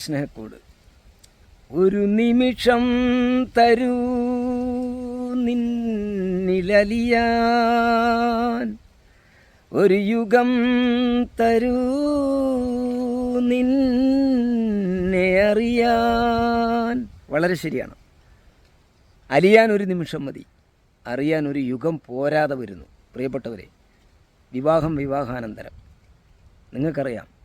സ്നേഹക്കോട് ഒരു നിമിഷം തരൂ നിന്നിലലിയാൻ. ഒരു യുഗം തരൂ നിന്നെ അറിയാൻ. വളരെ ശരിയാണ്. അലിയാൻ ഒരു നിമിഷം മതി. അറിയാൻ ഒരു യുഗം പോരാതെ വരുന്നു. പ്രിയപ്പെട്ടവരെ വിവാഹം വിവാഹാനന്തരം. നിങ്ങൾക്കറിയാം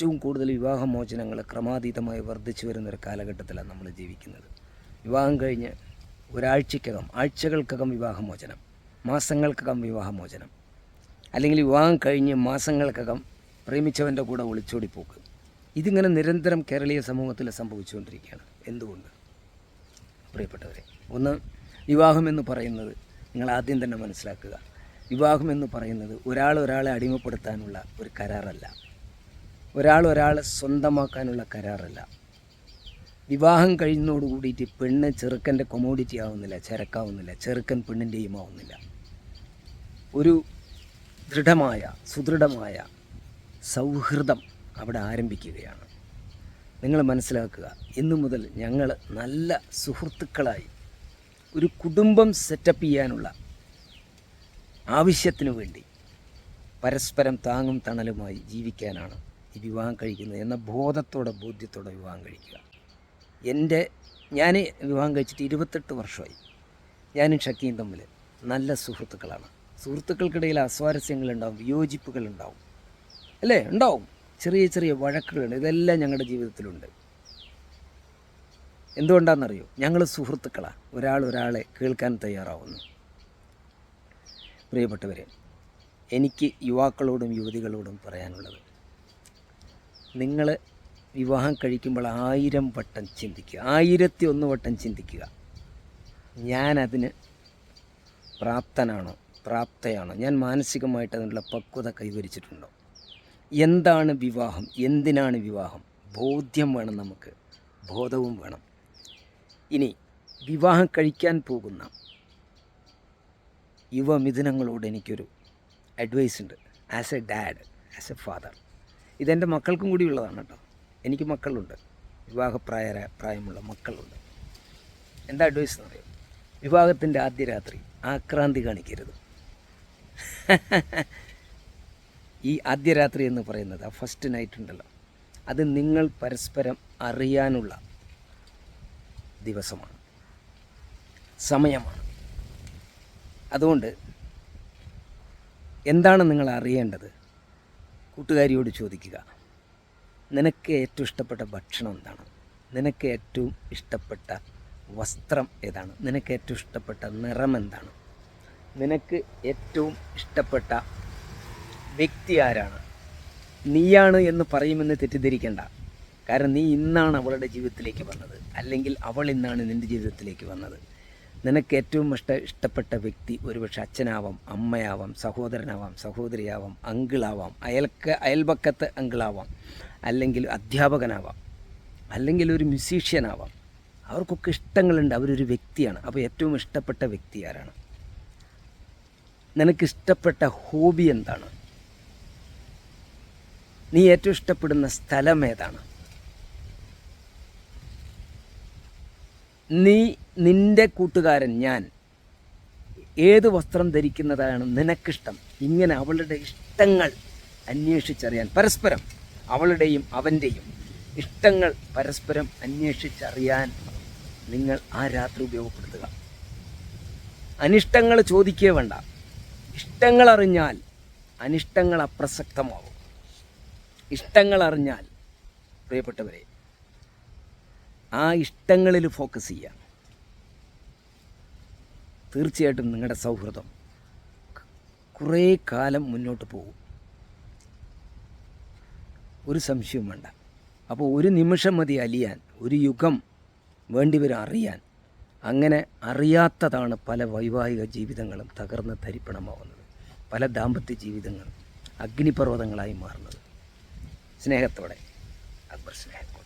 ഏറ്റവും കൂടുതൽ വിവാഹമോചനങ്ങൾ ക്രമാതീതമായി വർദ്ധിച്ചു വരുന്നൊരു കാലഘട്ടത്തിലാണ് നമ്മൾ ജീവിക്കുന്നത്. വിവാഹം കഴിഞ്ഞ് ഒരാഴ്ചക്കകം ആഴ്ചകൾക്കകം വിവാഹമോചനം മാസങ്ങൾക്കകം വിവാഹമോചനം. അല്ലെങ്കിൽ വിവാഹം കഴിഞ്ഞ് മാസങ്ങൾക്കകം പ്രേമിച്ചവന്റെ കൂടെ ഒളിച്ചോടിപ്പോക്ക് ഇതിങ്ങനെ നിരന്തരം കേരളീയ സമൂഹത്തിൽ സംഭവിച്ചുകൊണ്ടിരിക്കുകയാണ്. എന്തുകൊണ്ട്? പ്രിയപ്പെട്ടവരെ ഒന്ന് വിവാഹം എന്ന് പറയുന്നത് നിങ്ങൾ ആദ്യം തന്നെ മനസ്സിലാക്കുക. വിവാഹം എന്ന് പറയുന്നത് ഒരാൾ ഒരാളെ അടിമപ്പെടുത്താനുള്ള ഒരു കരാറല്ല. ഒരാൾ ഒരാളെ സ്വന്തമാക്കാനുള്ള കരാറല്ല. വിവാഹം കഴിയുന്നതോട് കൂടിയിട്ട് പെണ്ണ് ചെറുക്കന്റെ കൊമോഡിറ്റി ആവുന്നില്ല ചരക്കാവുന്നില്ല ചെറുക്കൻ പെണ്ണിന്റെയും ആവുന്നില്ല. ഒരു ദൃഢമായ സുദൃഢമായ സൗഹൃദം അവിടെ ആരംഭിക്കുകയാണ്. നിങ്ങൾ മനസ്സിലാക്കുക ഇന്നു മുതൽ ഞങ്ങൾ നല്ല സുഹൃത്തുക്കളായി ഒരു കുടുംബം സെറ്റപ്പ് ചെയ്യാനുള്ള ആവശ്യത്തിനു വേണ്ടി പരസ്പരം താങ്ങും തണലുമായി ജീവിക്കാനാണ് വിവാഹം കഴിക്കുന്നത് എന്ന ബോധത്തോടെ ബോധ്യത്തോടെ വിവാഹം കഴിക്കുക. എന്റെ ഞാൻ വിവാഹം കഴിച്ചിട്ട് ഇരുപത്തെട്ട് വർഷമായി. ഞാനും ഷക്കിയും തമ്മിൽ നല്ല സുഹൃത്തുക്കളാണ്. സുഹൃത്തുക്കൾക്കിടയിൽ അസ്വാരസ്യങ്ങളുണ്ടാവും വിയോജിപ്പുകളുണ്ടാവും. അല്ലേ? ഉണ്ടാവും. ചെറിയ ചെറിയ വഴക്കുകളുണ്ട്. ഇതെല്ലാം ഞങ്ങളുടെ ജീവിതത്തിലുണ്ട്. എന്തുകൊണ്ടാണെന്നറിയോ? ഞങ്ങൾ സുഹൃത്തുക്കളാണ് ഒരാൾ ഒരാളെ കേൾക്കാൻ തയ്യാറാവുന്നു. പ്രിയപ്പെട്ടവരെ എനിക്ക് യുവാക്കളോടും യുവതികളോടും പറയാനുള്ളത് നിങ്ങൾ വിവാഹം കഴിക്കുമ്പോൾ ആയിരം വട്ടം ചിന്തിക്കുക. ആയിരത്തി ഒന്ന് വട്ടം ചിന്തിക്കുക. ഞാനതിന് പ്രാപ്തനാണോ? പ്രാപ്തയാണോ? ഞാൻ മാനസികമായിട്ട് അതിനുള്ള പക്വത കൈവരിച്ചിട്ടുണ്ടോ? എന്താണ് വിവാഹം? എന്തിനാണ് വിവാഹം? ബോധ്യം വേണം നമുക്ക്. ബോധവും വേണം. ഇനി വിവാഹം കഴിക്കാൻ പോകുന്ന യുവമിഥുനങ്ങളോട് എനിക്കൊരു അഡ്വൈസ് ഉണ്ട്. As a dad as a father ഇതെന്റെ മക്കൾക്കും കൂടി ഉള്ളതാണ് കേട്ടോ. എനിക്ക് മക്കളുണ്ട്. വിവാഹപ്രായ പ്രായമുള്ള മക്കളുണ്ട്. എന്താ അഡ്വൈസ് എന്ന് പറയും വിവാഹത്തിന്റെ ആദ്യ രാത്രി ആക്രാന്തി കാണിക്കരുത്. ഈ ആദ്യ രാത്രി എന്ന് പറയുന്നത് ആ ഫസ്റ്റ് നൈറ്റ് ഉണ്ടല്ലോ. അത് നിങ്ങൾ പരസ്പരം അറിയാനുള്ള ദിവസമാണ്. സമയമാണ്. അതുകൊണ്ട് എന്താണ് നിങ്ങൾ അറിയേണ്ടത്? കൂട്ടുകാരിയോട് ചോദിക്കുക നിനക്ക് ഏറ്റവും ഇഷ്ടപ്പെട്ട ഭക്ഷണം എന്താണ്? നിനക്ക് ഏറ്റവും ഇഷ്ടപ്പെട്ട വസ്ത്രം ഏതാണ്? നിനക്ക് ഏറ്റവും ഇഷ്ടപ്പെട്ട നിറം എന്താണ്? നിനക്ക് ഏറ്റവും ഇഷ്ടപ്പെട്ട വ്യക്തി ആരാണ്? നീയാണ് എന്ന് പറയുമെന്ന് തെറ്റിദ്ധരിക്കേണ്ട. കാരണം നീ ഇന്നാണ് അവളുടെ ജീവിതത്തിലേക്ക് വന്നത്. അല്ലെങ്കിൽ അവൾ ഇന്നാണ് നിന്റെ ജീവിതത്തിലേക്ക് വന്നത്. നിനക്ക് ഏറ്റവും ഇഷ്ട ഇഷ്ടപ്പെട്ട വ്യക്തി ഒരുപക്ഷെ അച്ഛനാവാം അമ്മയാവാം സഹോദരനാവാം സഹോദരിയാവാം അങ്കിളാവാം അയൽക്ക അയൽപക്കത്ത് അങ്കിളാവാം അല്ലെങ്കിൽ അധ്യാപകനാവാം അല്ലെങ്കിൽ ഒരു മ്യൂസീഷ്യനാവാം അവർക്കൊക്കെ ഇഷ്ടങ്ങളുണ്ട്. അവരൊരു വ്യക്തിയാണ്. അപ്പോൾ ഏറ്റവും ഇഷ്ടപ്പെട്ട വ്യക്തി ആരാണ്? നിനക്ക് ഇഷ്ടപ്പെട്ട ഹോബി എന്താണ്? നീ ഏറ്റവും ഇഷ്ടപ്പെടുന്ന സ്ഥലം ഏതാണ്? നീ നിന്റെ കൂട്ടുകാരൻ ഞാൻ. ഏത് വസ്ത്രം ധരിക്കുന്നതാണ് നിനക്കിഷ്ടം? ഇങ്ങനെ അവളുടെ ഇഷ്ടങ്ങൾ അന്വേഷിച്ചറിയാൻ പരസ്പരം അവളുടെയും അവന്റെയും ഇഷ്ടങ്ങൾ പരസ്പരം അന്വേഷിച്ചറിയാൻ നിങ്ങൾ ആ രാത്രി ഉപയോഗപ്പെടുത്തുക. അനിഷ്ടങ്ങൾ ചോദിക്കേ വേണ്ട. ഇഷ്ടങ്ങൾ അറിഞ്ഞാൽ അനിഷ്ടങ്ങൾ അപ്രസക്തമാവും. ഇഷ്ടങ്ങൾ അറിഞ്ഞാൽ പ്രിയപ്പെട്ടവരെ ആ ഇഷ്ടങ്ങളിൽ ഫോക്കസ് ചെയ്യുക തീർച്ചയായിട്ടും നിങ്ങളുടെ സൗഹൃദം കുറേ കാലം മുന്നോട്ട് പോകും. ഒരു സംശയവും വേണ്ട. അപ്പോൾ ഒരു നിമിഷം മതി അലിയാൻ ഒരു യുഗം വേണ്ടിവരും അറിയാൻ. അങ്ങനെ അറിയാത്തതാണ് പല വൈവാഹിക ജീവിതങ്ങളും തകർന്ന് തരിപ്പണമാവുന്നത്. പല ദാമ്പത്യ ജീവിതങ്ങളും അഗ്നിപർവതങ്ങളായി മാറുന്നത്. സ്നേഹത്തോടെ അക്ബർ സ്നേഹം.